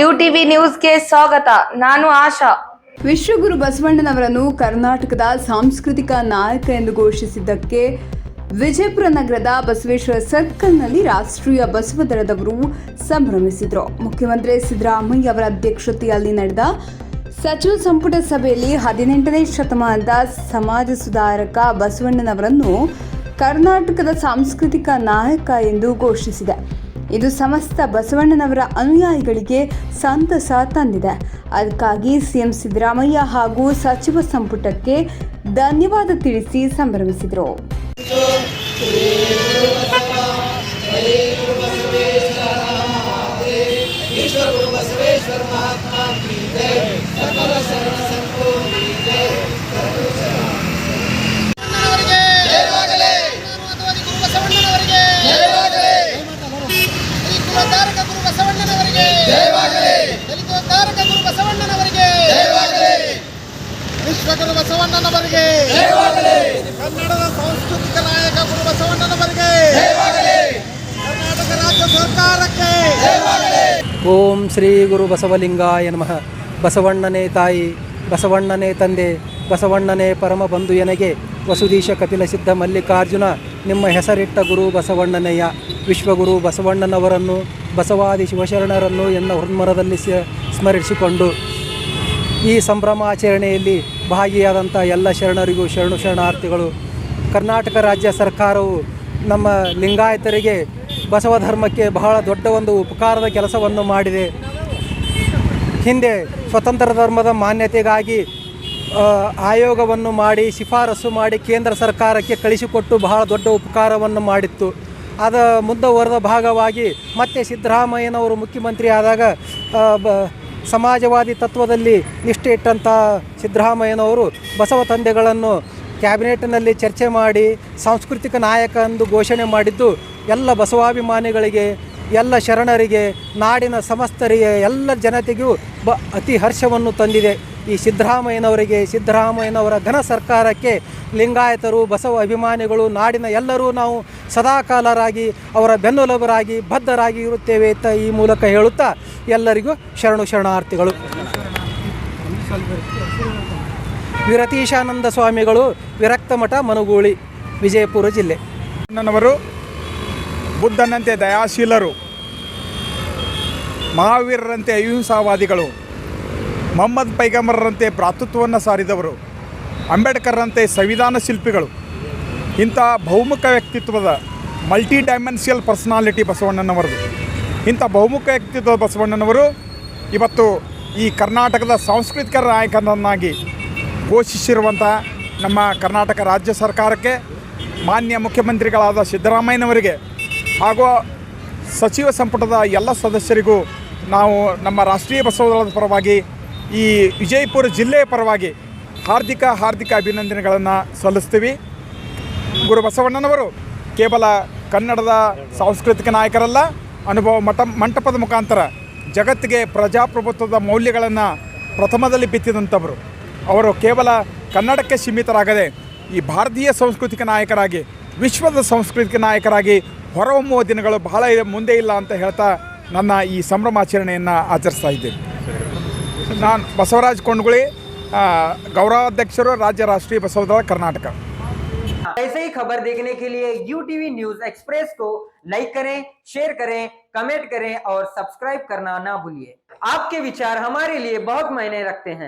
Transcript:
You TV ನ್ಯೂಸ್ಗೆ ಸ್ವಾಗತ. ನಾನು ಆಶಾ. ವಿಶ್ವಗುರು ಬಸವಣ್ಣನವರನ್ನು ಕರ್ನಾಟಕದ ಸಾಂಸ್ಕೃತಿಕ ನಾಯಕ ಎಂದು ಘೋಷಿಸಿದ್ದಕ್ಕೆ ವಿಜಯಪುರ ನಗರದ ಬಸವೇಶ್ವರ ಸರ್ಕಲ್ನಲ್ಲಿ ರಾಷ್ಟ್ರೀಯ ಬಸವ ದಳದವರು ಸಂಭ್ರಮಿಸಿದರು. ಮುಖ್ಯಮಂತ್ರಿ ಸಿದ್ದರಾಮಯ್ಯ ಅವರ ಅಧ್ಯಕ್ಷತೆಯಲ್ಲಿ ನಡೆದ ಸಚಿವ ಸಂಪುಟ ಸಭೆಯಲ್ಲಿ ಹದಿನೆಂಟನೇ ಶತಮಾನದ ಸಮಾಜ ಸುಧಾರಕ ಬಸವಣ್ಣನವರನ್ನು ಕರ್ನಾಟಕದ ಸಾಂಸ್ಕೃತಿಕ ನಾಯಕ ಎಂದು ಘೋಷಿಸಿದೆ. ಇದು ಸಮಸ್ತ ಬಸವಣ್ಣನವರ ಅನುಯಾಯಿಗಳಿಗೆ ಸಂತಸ ತಂದಿದೆ. ಅದಕ್ಕಾಗಿ ಸಿಎಂ ಸಿದ್ದರಾಮಯ್ಯ ಹಾಗೂ ಸಚಿವ ಸಂಪುಟಕ್ಕೆ ಧನ್ಯವಾದ ತಿಳಿಸಿ ಸಂಭ್ರಮಿಸಿದರು. ವಿಶ್ವಗುರು ಬಸವಣ್ಣನವರಿಗೆ. ಕನ್ನಡದ ಸಾಂಸ್ಕೃತಿಕ ನಾಯಕ ಗುರು ಬಸವಣ್ಣನವರಿಗೆ. ಕರ್ನಾಟಕ ರಾಜ್ಯ ಸರ್ಕಾರಕ್ಕೆ. ಓಂ ಶ್ರೀ ಗುರು ಬಸವಲಿಂಗಾಯ ನಮಃ. ಬಸವಣ್ಣನೇ ತಾಯಿ ಬಸವಣ್ಣನೇ ತಂದೆ ಬಸವಣ್ಣನೇ ಪರಮ ಬಂಧು ಎನಗೆ ವಸುದೀಶ ಕಪಿಲ ಸಿದ್ಧ ಮಲ್ಲಿಕಾರ್ಜುನ ನಿಮ್ಮ ಹೆಸರಿಟ್ಟ ಗುರು ಬಸವಣ್ಣನೆಯ ವಿಶ್ವಗುರು ಬಸವಣ್ಣನವರನ್ನು ಬಸವಾದಿ ಶಿವಶರಣರನ್ನು ಎನ್ನ ಹುರ್ಮರದಲ್ಲಿ ಸ- ಸ್ಮರಿಸಿಕೊಂಡು ಈ ಸಂಭ್ರಮಾಚರಣೆಯಲ್ಲಿ ಭಾಗಿಯಾದಂಥ ಎಲ್ಲ ಶರಣರಿಗೂ ಶರಣು ಶರಣಾರ್ಥಿಗಳು, ಕರ್ನಾಟಕ ರಾಜ್ಯ ಸರ್ಕಾರವು ನಮ್ಮ ಲಿಂಗಾಯತರಿಗೆ ಬಸವ ಧರ್ಮಕ್ಕೆ ಬಹಳ ದೊಡ್ಡ ಒಂದು ಉಪಕಾರದ ಕೆಲಸವನ್ನು ಮಾಡಿದೆ. ಹಿಂದೆ ಸ್ವತಂತ್ರ ಧರ್ಮದ ಮಾನ್ಯತೆಗಾಗಿ ಆಯೋಗವನ್ನು ಮಾಡಿ, ಶಿಫಾರಸು ಮಾಡಿ ಕೇಂದ್ರ ಸರ್ಕಾರಕ್ಕೆ ಕಳಿಸಿಕೊಟ್ಟು ಬಹಳ ದೊಡ್ಡ ಉಪಕಾರವನ್ನು ಮಾಡಿತ್ತು. ಅದ ಮುಂದುವರೆದ ಭಾಗವಾಗಿ ಮತ್ತೆ ಸಿದ್ದರಾಮಯ್ಯನವರು ಮುಖ್ಯಮಂತ್ರಿ ಆದಾಗ ಸಮಾಜವಾದಿ ತತ್ವದಲ್ಲಿ ನಿಷ್ಠೆ ಇಟ್ಟಂಥ ಸಿದ್ದರಾಮಯ್ಯನವರು ಬಸವ ತಂದೆಗಳನ್ನು ಕ್ಯಾಬಿನೆಟ್ನಲ್ಲಿ ಚರ್ಚೆ ಮಾಡಿ ಸಾಂಸ್ಕೃತಿಕ ನಾಯಕ ಎಂದು ಘೋಷಣೆ ಮಾಡಿದ್ದು ಎಲ್ಲ ಬಸವಾಭಿಮಾನಿಗಳಿಗೆ, ಎಲ್ಲ ಶರಣರಿಗೆ, ನಾಡಿನ ಸಮಸ್ತರಿಗೆ, ಎಲ್ಲ ಜನತೆಗೂ ಬ ಅತಿ ಹರ್ಷವನ್ನು ತಂದಿದೆ. ಈ ಸಿದ್ದರಾಮಯ್ಯನವರಿಗೆ, ಸಿದ್ದರಾಮಯ್ಯನವರ ಘನ ಸರ್ಕಾರಕ್ಕೆ ಲಿಂಗಾಯತರು, ಬಸವ ಅಭಿಮಾನಿಗಳು, ನಾಡಿನ ಎಲ್ಲರೂ ನಾವು ಸದಾಕಾಲರಾಗಿ ಅವರ ಬೆನ್ನುಲಬರಾಗಿ, ಬದ್ಧರಾಗಿ ಇರುತ್ತೇವೆ ಅಂತ ಈ ಮೂಲಕ ಹೇಳುತ್ತಾ ಎಲ್ಲರಿಗೂ ಶರಣು ಶರಣಾರ್ಥಿಗಳು. ವಿರತೀಶಾನಂದ ಸ್ವಾಮಿಗಳು, ವಿರಕ್ತಮಠ, ಮನುಗೂಳಿ, ವಿಜಯಪುರ ಜಿಲ್ಲೆ. ನನ್ನವರು ಬುದ್ಧನಂತೆ ದಯಾಶೀಲರು, ಮಹಾವೀರರಂತೆ ಅಹಿಂಸಾವಾದಿಗಳು. ಮೊಹಮ್ಮದ್ ಪೈಗಂಬರರಂತೆ ಭ್ರಾತೃತ್ವವನ್ನು ಸಾರಿದವರು, ಅಂಬೇಡ್ಕರ್ರಂತೆ ಸಂವಿಧಾನ ಶಿಲ್ಪಿಗಳು. ಇಂಥ ಬಹುಮುಖ ವ್ಯಕ್ತಿತ್ವದ ಮಲ್ಟಿ ಡೈಮೆನ್ಷಿಯಲ್ ಪರ್ಸನಾಲಿಟಿ ಬಸವಣ್ಣನವರದು. ಇಂಥ ಬಹುಮುಖ ವ್ಯಕ್ತಿತ್ವದ ಬಸವಣ್ಣನವರು ಇವತ್ತು ಈ ಕರ್ನಾಟಕದ ಸಾಂಸ್ಕೃತಿಕ ನಾಯಕನನ್ನಾಗಿ ಘೋಷಿಸಿರುವಂಥ ನಮ್ಮ ಕರ್ನಾಟಕ ರಾಜ್ಯ ಸರ್ಕಾರಕ್ಕೆ, ಮಾನ್ಯ ಮುಖ್ಯಮಂತ್ರಿಗಳಾದ ಸಿದ್ದರಾಮಯ್ಯನವರಿಗೆ ಹಾಗೂ ಸಚಿವ ಸಂಪುಟದ ಎಲ್ಲ ಸದಸ್ಯರಿಗೂ ನಾವು ನಮ್ಮ ರಾಷ್ಟ್ರೀಯ ಬಸವದಳದ ಪರವಾಗಿ ಈ ವಿಜಯಪುರ ಜಿಲ್ಲೆಯ ಪರವಾಗಿ ಹಾರ್ದಿಕ ಹಾರ್ದಿಕ ಅಭಿನಂದನೆಗಳನ್ನು ಸಲ್ಲಿಸ್ತೀವಿ. ಗುರು ಬಸವಣ್ಣನವರು ಕೇವಲ ಕನ್ನಡದ ಸಾಂಸ್ಕೃತಿಕ ನಾಯಕರಲ್ಲ, ಅನುಭವ ಮಠ, ಮಂಟಪದ ಮುಖಾಂತರ ಜಗತ್ತಿಗೆ ಪ್ರಜಾಪ್ರಭುತ್ವದ ಮೌಲ್ಯಗಳನ್ನು ಪ್ರಥಮದಲ್ಲಿ ಬಿತ್ತಿದಂಥವರು. ಅವರು ಕೇವಲ ಕನ್ನಡಕ್ಕೆ ಸೀಮಿತರಾಗದೆ ಈ ಭಾರತೀಯ ಸಾಂಸ್ಕೃತಿಕ ನಾಯಕರಾಗಿ, ವಿಶ್ವದ ಸಾಂಸ್ಕೃತಿಕ ನಾಯಕರಾಗಿ ಹೊರಹೊಮ್ಮುವ ದಿನಗಳು ಬಹಳ ಮುಂದೆ ಇಲ್ಲ ಅಂತ ಹೇಳ್ತಾ ನನ್ನ ಈ ಸಂಭ್ರಮಾಚರಣೆಯನ್ನು ಆಚರಿಸ್ತಾ ಇದ್ದೇನೆ. ನಾನು ಬಸವರಾಜ್ ಕೊಂಡ್ಗುಳಿ ಆ, ಗೌರವಾಧ್ಯಕ್ಷರು ರಾಜ್ಯ ರಾಷ್ಟ್ರೀಯ ಬಸವದಳ ಕರ್ನಾಟಕ ऐसे ही खबर देखने के लिए यू टीवी न्यूज एक्सप्रेस को लाइक करें शेयर करें कमेंट करें और सब्सक्राइब करना ना भूलिए आपके विचार हमारे लिए बहुत मायने रखते हैं